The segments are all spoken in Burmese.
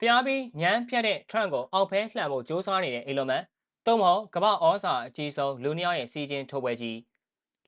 ဖျားပြီးညမ်းဖြတ်တဲ့ Trump ကိုအောက်ဖဲလှန်ဖို့ကြိုးစားနေတဲ့ Elon Musk သို့မဟုတ်ကမ္ဘာဩဇာအကြီးဆုံးလူနှစ်ယောက်ရဲ့စီစဉ်ထုတ်ပွဲကြီး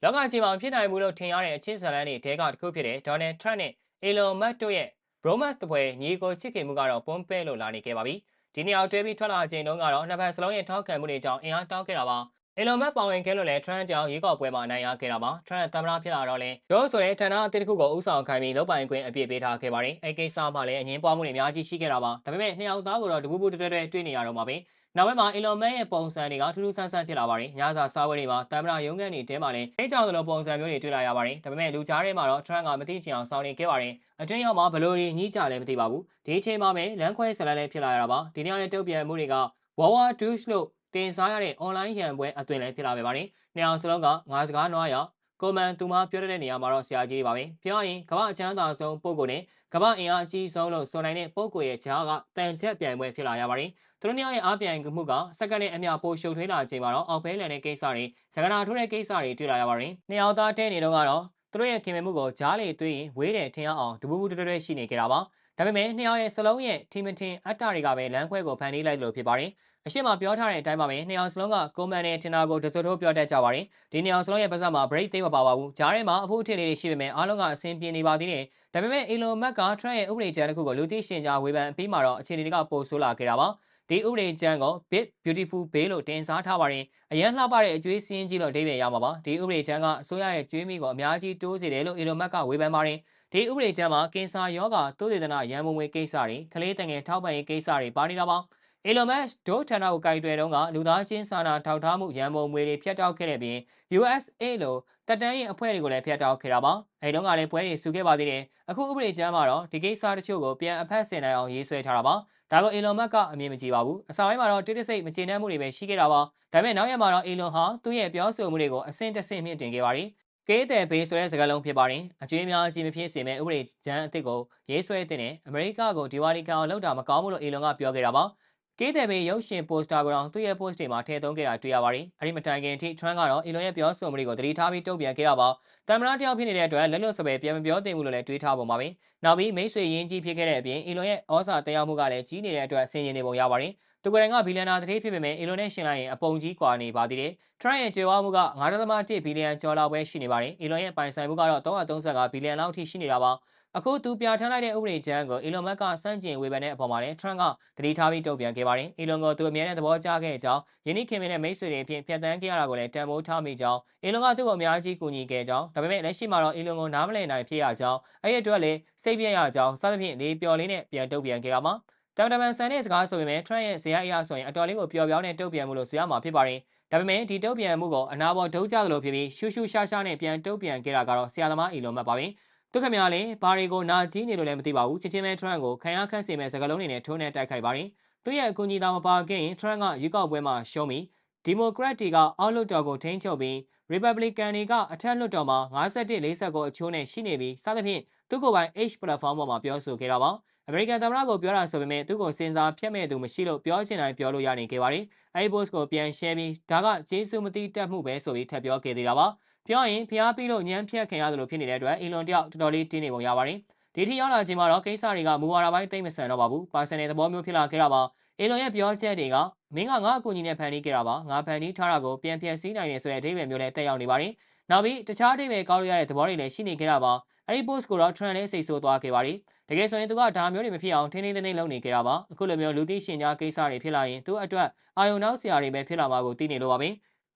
လောကကြီးမှာဖြစ်နိုင်မှုလို့ထင်ရတဲ့အချစ်ဇာတ်လမ်းတွေတဲကတစ်ခုဖြစ်တဲ့ Donald Trump နဲ့ Elon Musk တို့ရဲ့ bromance တပွဲညီကိုချစ်ခင်မှုကတော့ပွန်းပဲလို့လာနေခဲ့ပါပြီဒီနေ့အောင်တွဲပြီးထွက်လာချိန်တုန်းကတော့နှစ်ဖက်စလုံးရဲ့ထောက်ခံမှုတွေကြောင့်အင်အားတောင်းခဲ့တာပါ အီလွန်မတ်ပါဝင်ခဲ့လို့လည်း Trump ကြောင့်ရွေးကောက်ပွဲမှာနိုင်ရခဲ့တာပါ။ Trump သမ္မတဖြစ်လာတော့လဲရောဆိုတဲ့ဌာနအသစ်တစ်ခုကိုဥဆောင်ခိုင်းပြီးလုပ်ပိုင်ခွင့်အပြည့်ပေးထားခဲ့ပါတယ်။အဲကိစ္စမှလည်းအငင်းပွားမှုတွေအများကြီးရှိခဲ့တာပါ။ဒါပေမဲ့နှစ်ယောက်သားကိုတော့တပူပူတွဲတွဲတွေ့နေရတော့မှာပဲ။နောက်ပိုင်းမှာ Elon Musk ရဲ့ပုံစံတွေကထူးထူးဆန်းဆန်းဖြစ်လာပါတယ်။ညစာစားပွဲတွေမှာသမ္မတရုံးခန်းတွေတဲမှာလည်းအဲကြောင့်လိုပုံစံမျိုးတွေတွေ့လာရပါတယ်။ဒါပေမဲ့လူကြားထဲမှာတော့ Trump ကမသိချင်အောင်စောင်းနေခဲ့ပါတယ်။အတွင်းရောက်မှာဘလို့ကြီးညှိကြလည်းမသိပါဘူး။ဒီအချိန်မှာပဲလမ်းခွဲဆလန်းလည်းဖြစ်လာရတာပါ။ဒီနေ့ရဲ့တုတ်ပြန်မှုတွေက Wawa Douche လို့ တင်စားရတဲ့ online ရန်ပွဲအသွင်လည်းဖြစ်လာပဲပါတယ်။နှစ်အောင်စလုံးကငါစကားနွားရကိုမန်သူမပြောတဲ့နေရာမှာတော့ဆရာကြီးတွေပါပဲ။ပြောရင်ကမ္ဘာအချမ်းသာဆုံးပုံကိုနဲ့ကမ္ဘာအင်အားအကြီးဆုံးလို့ဆိုနိုင်တဲ့ပုံကိုရဲ့ဂျားကတန်ချက်ပြိုင်ပွဲဖြစ်လာရပါတယ်။သူတို့နှစ်ယောက်ရဲ့အားပြိုင်မှုကစက္ကန့်နဲ့အမျှပိုရှုပ်ထွေးလာချိန်မှာတော့အောက်ဖဲလန်တဲ့ကိစ္စတွေစကနာထိုးတဲ့ကိစ္စတွေတွေ့လာရပါတယ်။နှစ်ယောက်သားတဲနေတော့ကတော့သူတို့ရဲ့ခင်မင်မှုကိုဂျားလေတွေးရင်ဝေးတယ်ထင်အောင်တပူပူတွဲတွဲရှိနေကြတာပါ။ဒါပေမဲ့နှစ်ယောက်ရဲ့စလုံးရဲ့ထီမထင်အတ္တတွေကပဲလမ်းခွဲကိုဖန်တီးလိုက်လို့ဖြစ်ပါတယ်။ အရှိမပြောထားတဲ့အတိုင်းပါပဲနှစ်အောင်စလုံးကကိုမန်နဲ့တင်နာကိုတစိုးထိုးပြောတတ်ကြပါတယ်ဒီနှစ်အောင်စလုံးရဲ့ပါစမှာ break သိမပါပါဘူးဂျားထဲမှာအဖို့အထစ်လေးတွေရှိပေမဲ့အားလုံးကအဆင်ပြေနေပါသေးတယ်ဒါပေမဲ့ Elon Musk က Trump ရဲ့ဥပဒေကြမ်းတစ်ခုကိုလူသိရှင်ကြားဝေဖန်ပြီးမှတော့အခြေအနေတွေကပိုဆိုးလာခဲ့တာပါဒီဥပဒေကြမ်းကို Big Beautiful Bill လို့တင်စားထားပါတယ်အရန်လှပတဲ့အကျွေးစင်းကြီးလို့အဓိပ္ပာယ်ရမှာပါဒီဥပဒေကြမ်းကအစိုးရရဲ့ကျွေးမိကိုအများကြီးတိုးစေတယ်လို့ Elon Musk ကဝေဖန်ပါတယ်ဒီဥပဒေကြမ်းမှာကင်ဆာရောဂါသိုးဒေသနာရန်ပုံငွေကိစ္စတွေကလေးတငယ်ထောက်ပံ့ရေးကိစ္စတွေပါနေတာပါ။ Elon Musk ဒို့ဌာနကိုကြိုက်တွယ်တုန်းကလူသားချင်းစာနာထောက်ထားမှုရန်ပုံငွေတွေဖျက်တောက်ခဲ့တဲ့ပြင် USA လို့တက်တန်းရင်အဖွဲ့တွေကိုလည်းဖျက်တောက်ခဲ့တာပါ။အဲဒီတုန်းကလည်းပွဲတွေဆူခဲ့ပါသေးတယ်။အခုဥပဒေကျမ်းမှာတော့ဒီကိစ္စတချို့ကိုပြန်အဖက်ဆင်နိုင်အောင်ရေးဆွဲထားတာပါ။ဒါကို Elon Musk ကအမြင်မကြည့်ပါဘူး။အစပိုင်းမှာတော့တိတိစိတ်မကျေနပ်မှုတွေပဲရှိခဲ့တာပါ။ဒါပေမဲ့နောက်ရက်မှာတော့ Elon ဟာသူ့ရဲ့ပြောဆိုမှုတွေကိုအဆင့်တစ်ဆင့်မြင့်တင်ခဲ့ပါတယ်။ကေးတဲ့ဘေးဆိုတဲ့စကားလုံးဖြစ်ပါတယ်။အကျွေးများအကြီးမဖြစ်စေမဲ့ဥပဒေကျမ်းအသစ်ကိုရေးဆွဲတဲ့အမေရိကကိုဒီဝါဒီကောင်လောက်တာမကောင်းဘူးလို့ Elon ကပြောခဲ့တာပါ။ ကေးတယ်ဘေးရုပ်ရှင်ပိုစတာကိုတော့သူ့ရဲ့ post တွေမှာထည့်သွင်းခဲ့တာတွေ့ရပါတယ်။အဲဒီမတိုင်ခင်အထိ Trump ကတော့အီလွန်ရဲ့ပြောဆိုမှုတွေကိုသတိထားပြီးတုံ့ပြန်ခဲ့တာပါ။တမ်မရာတယောက်ဖြစ်နေတဲ့အတွက်လက်လွတ်စပယ်ပြန်မပြောသင့်ဘူးလို့လည်းတွေးထားပုံပါပဲ။နောက်ပြီးမိတ်ဆွေရင်းကြီးဖြစ်ခဲ့တဲ့အပြင်အီလွန်ရဲ့ဩဇာတရားမှုကလည်းကြီးနေတဲ့အတွက်ဆင်ခြင်နေပုံရပါတယ်။သူကရင်ကဘီလီယံနာတတိဖြစ်ပေမဲ့အီလွန်နဲ့ရှင်လိုက်ရင်အပုံကြီးကွာနေပါသေးတယ်။ Trump ရဲ့ကြေဝါမှုက9.1ဘီလီယံကျော်လောက်ပဲရှိနေပါတယ်။အီလွန်ရဲ့ပိုင်ဆိုင်မှုကတော့335ဘီလီယံလောက်ထိရှိနေတာပါ။ အခုသူပြဋ္ဌာန်းလိုက်တဲ့ဥပဒေကြမ်းကိုအီလွန်မက်ကစန့်ကျင်ဝေဖန်တဲ့အပေါ်မှာလည်းထရန့်ကတတိထားပြီးတုံ့ပြန်ခဲ့ပါတယ်။အီလွန်ကိုသူအမြဲတမ်းသဘောကျခဲ့ကြောင်းယင်းခင်မင်းနဲ့မိတ်ဆွေတွေအဖြစ်ဖြတ်တန်းခဲ့ရတာကိုလည်းတန်ဖိုးထားမိကြောင်းအီလွန်ကသူ့ကိုအများကြီးကူညီခဲ့ကြောင်းဒါပေမဲ့လက်ရှိမှာတော့အီလွန်ကိုနားမလည်နိုင်ဖြစ်ရကြောင်းအဲ့ဒီအတွက်လည်းစိတ်ပြည့်ရကြောင်းစသဖြင့်လေးပျော်လေးနဲ့ပြန်တုံ့ပြန်ခဲ့ရမှာတမ်တမန်ဆန်တဲ့စကားဆိုပေမဲ့ထရန့်ရဲ့ဇေယျအရာဆိုရင်အတော်လေးကိုပျော်ပြောင်းတဲ့တုံ့ပြန်မှုလို့ဆိုရမှာဖြစ်ပါတယ်။ဒါပေမဲ့ဒီတုံ့ပြန်မှုကိုအနာပေါ်ဒုကြသလိုဖြစ်ပြီးရှူးရှူးရှားရှားနဲ့ပြန်တုံ့ပြန်ခဲ့တာကတော့ဆရာသမားအီလွန်မတ်ပါပဲ။ သူခင်ဗျားလည်းဘာတွေကိုနာကြီးနေလို့လည်းမသိပါဘူးချင်းချင်းပဲထရန့်ကိုခံရခန့်စီမဲ့စကားလုံးတွေနဲ့ထိုးနဲ့တိုက်ခိုက်ပါတယ်သူရဲ့အကူအညီသာမပါခဲ့ရင်ထရန့်ကရွေးကောက်ပွဲမှာရှုံးပြီးဒီမိုကရက်တွေကအောက်လွှတ်တော်ကိုထိန်းချုပ်ပြီး Republican တွေကအထက်လွှတ်တော်မှာ51 49ကိုအချိုးနဲ့ရှိနေပြီးစသဖြင့်သူ့ကိုယ်ပိုင် H platform ပေါ်မှာပြောဆိုခဲ့တာပါအမေရိကန်သမ္မတကိုပြောတာဆိုပေမဲ့သူ့ကိုစင်စားဖျက်မဲ့သူမရှိလို့ပြောချင်တိုင်းပြောလို့ရနေခဲ့ပါတယ်အဲဒီ post ကိုပြန် share ပြီးဒါကဂျေဆုမတိတက်မှုပဲဆိုပြီးထပ်ပြောခဲ့သေးတာပါ ပြောရင်ဖျားပြီးလို့ညံဖြတ်ခင်ရတယ်လို့ဖြစ်နေတဲ့အတွက်အီလွန်တယောက်တော်တော်လေးတင်းနေပုံရပါတယ်ဒီထိရောက်လာခြင်းမှာတော့ကိစ္စတွေကမူဝါဒပိုင်းသိမ့်မဆန်တော့ပါဘူးပါဆန်တဲ့သဘောမျိုးဖြစ်လာခဲ့တာပါအီလွန်ရဲ့ပြောချက်တွေကမင်းကငါအကူအညီနဲ့ဖန်တီးခဲ့တာပါငါဖန်တီးထားတာကိုပြန်ပြန်စည်းနိုင်တယ်ဆိုတဲ့အဓိပ္ပာယ်မျိုးနဲ့တက်ရောက်နေပါတယ်နောက်ပြီးတခြားအဓိပ္ပာယ်ကောက်လို့ရတဲ့သဘောတွေလည်းရှိနေခဲ့တာပါအဲ့ဒီ post ကိုတော့ trend လေးစိတ်ဆိုးသွားခဲ့ပါတယ်တကယ်ဆိုရင်သူကဒါမျိုးတွေမဖြစ်အောင်ထင်းထင်းထင်းထင်းလုပ်နေကြတာပါအခုလိုမျိုးလူသိရှင်ကြားကိစ္စတွေဖြစ်လာရင်သူ့အတွက်အာယုံနောက်ဆရာတွေပဲဖြစ်လာမှာကိုသိနေလို့ပါပဲ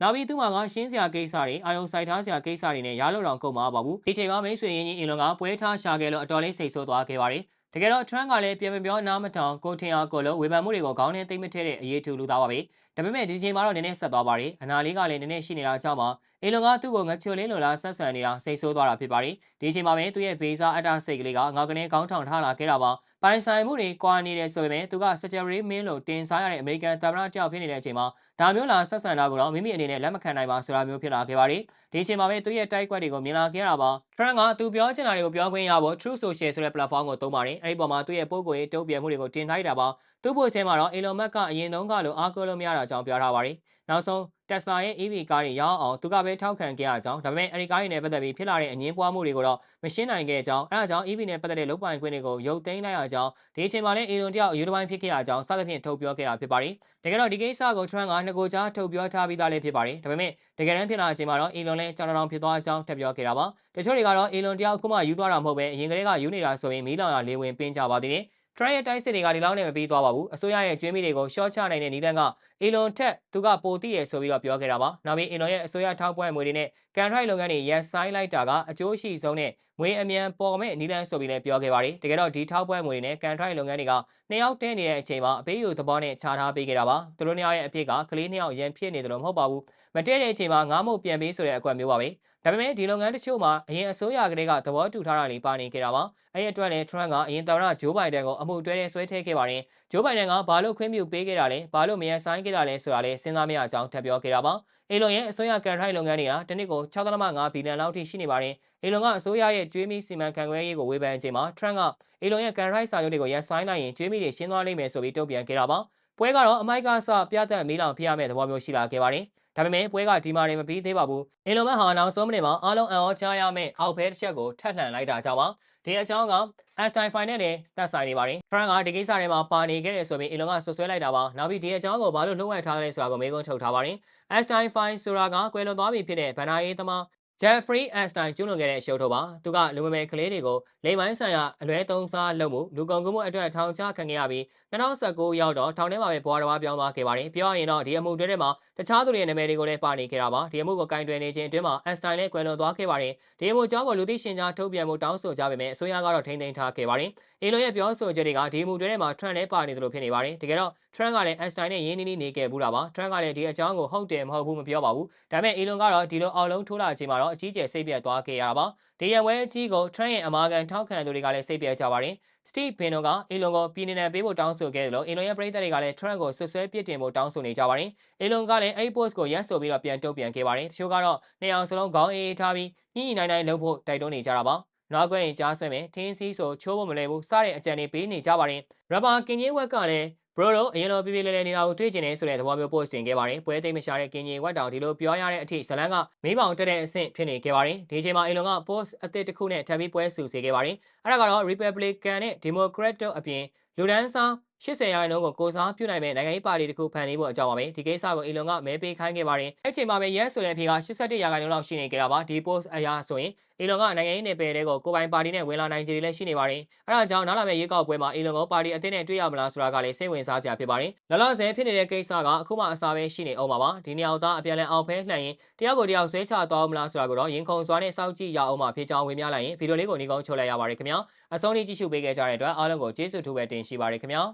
နောက်ပြီးသူ့မှာကရှင်းစရာကိစ္စတွေအာယုံဆိုင်ထားစရာကိစ္စတွေနဲ့ရလို့တော့ကုန်မှာပါဘူးဒီချိန်မှာမိတ်ဆွေရင်းကြီးအင်လွန်ကပွဲထားရှာခဲ့လို့အတော်လေးစိတ်ဆိုးသွားခဲ့ပါတယ်တကယ်တော့ Trump ကလည်းပြန်မပြောနားမထောင်ကိုထင်အောင်ကိုလို့ဝေဖန်မှုတွေကိုခေါင်းထဲသိမ့်မထည့်တဲ့အရေးထူလူသားပါပဲဒါပေမဲ့ဒီချိန်မှာတော့နည်းနည်းဆက်သွားပါတယ်အနာလေးကလည်းနည်းနည်းရှိနေတာကြောင့်ပါအီလွန်ကသူ့ကိုငချိုလင်းလိုလားဆက်ဆံနေတာစိတ်ဆိုးသွားတာဖြစ်ပါတယ်ဒီချိန်မှာပဲသူ့ရဲ့ဗီဇာအတ္တစိတ်ကလေးကငေါကနေကောင်းထောင်ထားလာခဲ့တာပါ ပိုင်ဆိုင်မှုတွေကွာနေတယ်ဆိုပေမဲ့သူက Secretary Mail လို့တင်စားရတဲ့အမေရိကန်သမ္မတတယောက်ဖြစ်နေတဲ့အချိန်မှာဒါမျိုးလာဆက်ဆံတာကိုတော့မိမိအနေနဲ့လက်မခံနိုင်ပါဆိုတာမျိုးဖြစ်လာခဲ့ပါတယ်ဒီအချိန်မှာပဲသူရဲ့တိုက်ကွက်တွေကိုမြင်လာခဲ့ရတာပါ Trump ကသူပြောချင်တာတွေကိုပြောခွင့်ရဖို့ True Social ဆိုတဲ့ platform ကိုသုံးပါတယ်အဲဒီပေါ်မှာသူ့ရဲ့ပုံကိုယ်ရေးတုံ့ပြန်မှုတွေကိုတင်ထားတာပါသူ့ပို့ချဲမှာတော့ Elon Musk ကအရင်တုန်းကလိုအားကိုးလို့မရတာကြောင့်ပြောထားပါတယ်နောက်ဆုံး Tesla ရဲ့ EV ကားတွေရောင်းအောင်သူကပဲထောက်ခံခဲ့ရကြောင်းဒါပေမဲ့အဲဒီကားတွေနဲ့ပတ်သက်ပြီးဖြစ်လာတဲ့အငင်းပွားမှုတွေကိုတော့မရှင်းနိုင်ခဲ့ကြောင်းအဲဒါကြောင့် EV နဲ့ပတ်သက်တဲ့လုပ်ပိုင်ခွင့်တွေကိုရုပ်သိမ်းလိုက်ရကြောင်းဒီအချိန်မှာလည်း Elon တယောက်အယူတစ်ပိုင်းဖြစ်ခဲ့ရကြောင်းစသဖြင့်ထုတ်ပြောခဲ့တာဖြစ်ပါတယ်တကယ်တော့ဒီကိစ္စကို Trump ကနှစ်ကိုကြားထုတ်ပြောထားပြီးသားလည်းဖြစ်ပါတယ်ဒါပေမဲ့တကယ်တမ်းဖြစ်လာချိန်မှာတော့ Elon လည်းကြောင်တောင်ဖြစ်သွားကြောင်းထပ်ပြောခဲ့တာပါတချို့တွေကတော့ Elon တယောက်ခုမှယူသွားတာမဟုတ်ပဲအရင်ကတည်းကယူနေတာဆိုရင်မီးလောင်ရလေးဝင်ပင်းကြပါသေးတယ် ထရရဲ့တိုက်စစ်တွေကဒီလောက်နဲ့မပြီးသွားပါဘူးအစိုးရရဲ့ကျွေးမိတွေကိုရှော့ချနိုင်တဲ့နီလန်ကအီလွန်ထက်သူကပိုတိရဆိုပြီးတော့ပြောခဲ့တာပါနောက်ပြီးအီလွန်ရဲ့အစိုးရထောက်ပွဲငွေတွေနဲ့ကန်ထရိုက်လုပ်ငန်းတွေရက်ဆိုင်လိုက်တာကအကျိုးရှိဆုံးနဲ့ငွေအမြန်ပေါ်မဲ့နီလန်ဆိုပြီးလည်းပြောခဲ့ပါတယ်တကယ်တော့ဒီထောက်ပွဲငွေတွေနဲ့ကန်ထရိုက်လုပ်ငန်းတွေကနှစ်ယောက်တင်းနေတဲ့အချိန်မှာအပေးယူသဘောနဲ့ခြားထားပေးခဲ့တာပါသူတို့နှစ်ယောက်ရဲ့အဖြစ်ကကလေးနှစ်ယောက်ရန်ဖြစ်နေတယ်လို့မဟုတ်ပါဘူးမတည့်တဲ့အချိန်မှာငားမုတ်ပြန်ပေးဆိုတဲ့အကွက်မျိုးပါပဲ ဒါပေမဲ့ဒီလုပ်ငန်းတချို့မှာအရင်အစိုးရကလေးကသဘောတူထားတာတွေပါနေခဲ့တာပါအဲ့ဒီအတွက်လည်း Trump ကအရင်သမ္မတဂျိုးဘိုင်ဒန်ကိုအမှုတွဲတဲ့ဆွဲထည့်ခဲ့ပါတယ်ဂျိုးဘိုင်ဒန်ကဘာလို့ခွင့်ပြုပေးခဲ့တာလဲဘာလို့မရဆိုင်ခဲ့တာလဲဆိုတာလည်းစဉ်းစားမရအောင်ထပ်ပြောခဲ့တာပါအေလွန်ရဲ့အစိုးရကန်ထိုက်လုပ်ငန်းတွေကတနစ်ကို6.5ဘီလီယံလောက်ထိရှိနေပါတယ်အေလွန်ကအစိုးရရဲ့ကျွေးမီစီမံခန့်ခွဲရေးကိုဝေဖန်ချိန်မှာ Trump ကအေလွန်ရဲ့ကန်ထိုက်စာချုပ်တွေကိုရဆိုင်လိုက်ရင်ကျွေးမီတွေရှင်းသွားလိမ့်မယ်ဆိုပြီးတုံ့ပြန်ခဲ့တာပါပွဲကတော့အမိုက်ကစပြတ်သက်မီးလောင်ဖြစ်ရမယ့်သဘောမျိုးရှိလာခဲ့ပါတယ် ဒါပေမဲ့ပွဲကဒီမာတွေမပြီးသေးပါဘူးအင်လွန်မတ်ဟာနောက်ဆုံးမိနစ်မှာအားလုံးအံ့ဩချရမယ့်အောက်ဘဲတစ်ချက်ကိုထပ်လှန်လိုက်တာကြောင့်ပါဒီအကြောင်းက Einstein Fine နဲ့လည်းသက်ဆိုင်နေပါတယ်။ Frank ကဒီကိစ္စတွေမှာပါနေခဲ့တယ်ဆိုပြီးအီလွန်ကဆွဆွဲလိုက်တာပါ။နောက်ပြီးဒီအကြောင်းကိုဘာလို့လှုပ်ဝက်ထားလဲဆိုတာကိုမေးခွန်းထုတ်ထားပါတယ်။ Einstein Fine ဆိုတာကကွယ်လွန်သွားပြီဖြစ်တဲ့ဗန်နာရေးသမား Jeffrey Einstein ကျူးလွန်ခဲ့တဲ့ရှုပ်ထုတ်ပါသူကလူမမယ်ကလေးတွေကိုလိမ်ပိုင်းဆိုင်ရာအလွဲသုံးစားလုပ်မှုလူကုန်ကူးမှုအတွက်ထောင်ချခံခဲ့ရပြီး2019ရောက်တော့ထောင်ထဲမှာပဲဘွားတော်ပြောင်းသွားခဲ့ပါတယ်ပြောရရင်တော့ဒီအမှုတွေထဲမှာတခြားသူတွေရဲ့နာမည်တွေကိုလည်းပါနေခဲ့တာပါဒီအမှုကိုကင်တွယ်နေခြင်းအတွင်းမှာ Einstein လည်းကွယ်လွန်သွားခဲ့ပါတယ်ဒီအမှုကြောင့်ကိုလူသိရှင်ကြားထုတ်ပြန်မှုတောင်းဆိုကြပေမဲ့အစိုးရကတော့ထိန်းသိမ်းထားခဲ့ပါတယ် အီလိုရဲ့ပြောဆိုချက်တွေကဒီအမှုတွေထဲမှာ Trump လည်းပါနေသလိုဖြစ်နေပါတယ်တကယ်တော့ Trump ကလည်း Einstein နဲ့ရင်းနှီးနှီးနေခဲ့ဘူးတာပါ Trump ကလည်းဒီအကြောင်းကိုဟုတ်တယ်မဟုတ်ဘူးမပြောပါဘူးဒါပေမဲ့အီလွန်ကတော့ဒီလိုအောက်လုံးထိုးလာချိန်မှာတော့အကြီးကျယ်စိတ်ပြတ်သွားခဲ့ရတာပါဒီရဝဲအကြီးကို Trump ရဲ့အမာခံထောက်ခံသူတွေကလည်းစိတ်ပြတ်ကြပါတယ်စတီဗ်ဘင်နိုကအီလွန်ကိုပြည်နယ်ပေးဖို့တောင်းဆိုခဲ့တယ်လို့အီလွန်ရဲ့ပြည်သက်တွေကလည်း Trump ကိုဆွဆွဲပစ်တင်ဖို့တောင်းဆိုနေကြပါတယ်။အီလွန်ကလည်းအဲ့ဒီ post ကိုရက်ဆိုပြီးတော့ပြန်တုံ့ပြန်ခဲ့ပါတယ်။တချို့ကတော့နေအောင်စလုံးခေါင်းအေးအေးထားပြီးညှိညှိနှိုင်းနှိုင်းလုပ်ဖို့တိုက်တွန်းနေကြတာပါ။ နောက်ကွယ်ရင်ကြားဆွဲမယ်ထင်းစီးဆိုချိုးဖို့မလဲဘူးစတဲ့အကြံတွေပေးနေကြပါတယ်။ရဘာကင်ဂျေးဝက်ကလည်းဘရိုတို့အရင်လိုပြပြလဲလဲနေတာကိုတွေ့ကျင်နေဆိုတဲ့သဘောမျိုးပို့တင်ခဲ့ပါတယ်။ပွဲသိမ်းမရှာတဲ့ကင်ဂျီဝက်တောင်ဒီလိုပြောရတဲ့အထိဇလန်ကမေးပေါင်တက်တဲ့အဆင့်ဖြစ်နေခဲ့ပါတယ်။ဒီချိန်မှာအီလွန်က post အသစ်တစ်ခုနဲ့ထပ်ပြီးပွဲဆူစေခဲ့ပါတယ်။အဲဒါကတော့ Republican နဲ့ Democrat တို့အပြင်လူဒန်းစား 80ရာခိုင်နှုန်းကိုကိုစားပြုနိုင်မဲ့နိုင်ငံရေးပါတီတစ်ခုဖန်တီးဖို့အကြောင်းပါပဲဒီကိစ္စကိုအီလွန်ကမဲပေးခိုင်းခဲ့ပါတယ်အဲ့ချိန်မှာပဲ yes ဆိုတဲ့အဖြေက81ရာခိုင်နှုန်းလောက်ရှိနေကြတာပါဒီ post အရာဆိုရင်အီလွန်ကနိုင်ငံရေးနယ်ပယ်တွေကိုကိုပိုင်ပါတီနဲ့ဝင်လာနိုင်ကြတယ်လည်းရှိနေပါတယ်အဲ့ဒါကြောင့်နောက်လာမယ့်ရွေးကောက်ပွဲမှာအီလွန်ကိုပါတီအသစ်နဲ့တွေ့ရမလားဆိုတာကလည်းစိတ်ဝင်စားစရာဖြစ်ပါတယ်လောလောဆယ်ဖြစ်နေတဲ့ကိစ္စကအခုမှအစားပဲရှိနေအောင်ပါပါဒီနေရာသားအပြန်လည်အောင်ဖဲလှန်ရင်တယောက်ကိုတယောက်ဆွဲချသွားမလားဆိုတာကိုတော့ရင်ခုန်စွာနဲ့စောင့်ကြည့်ရအောင်မှဖြစ်ကြောင်းဝင်ပြလိုက်ရင်ဗီဒီယိုလေးကိုညီကုန်းချုပ်လိုက်ရပါတယ်ခင်ဗျာအဆုံးထိကြည့်ရှုပေးခဲ့ကြတဲ့အတွက်အားလုံးကိုကျေးဇူးထူးပဲတင်ရှိပါတယ်ခင်ဗျာ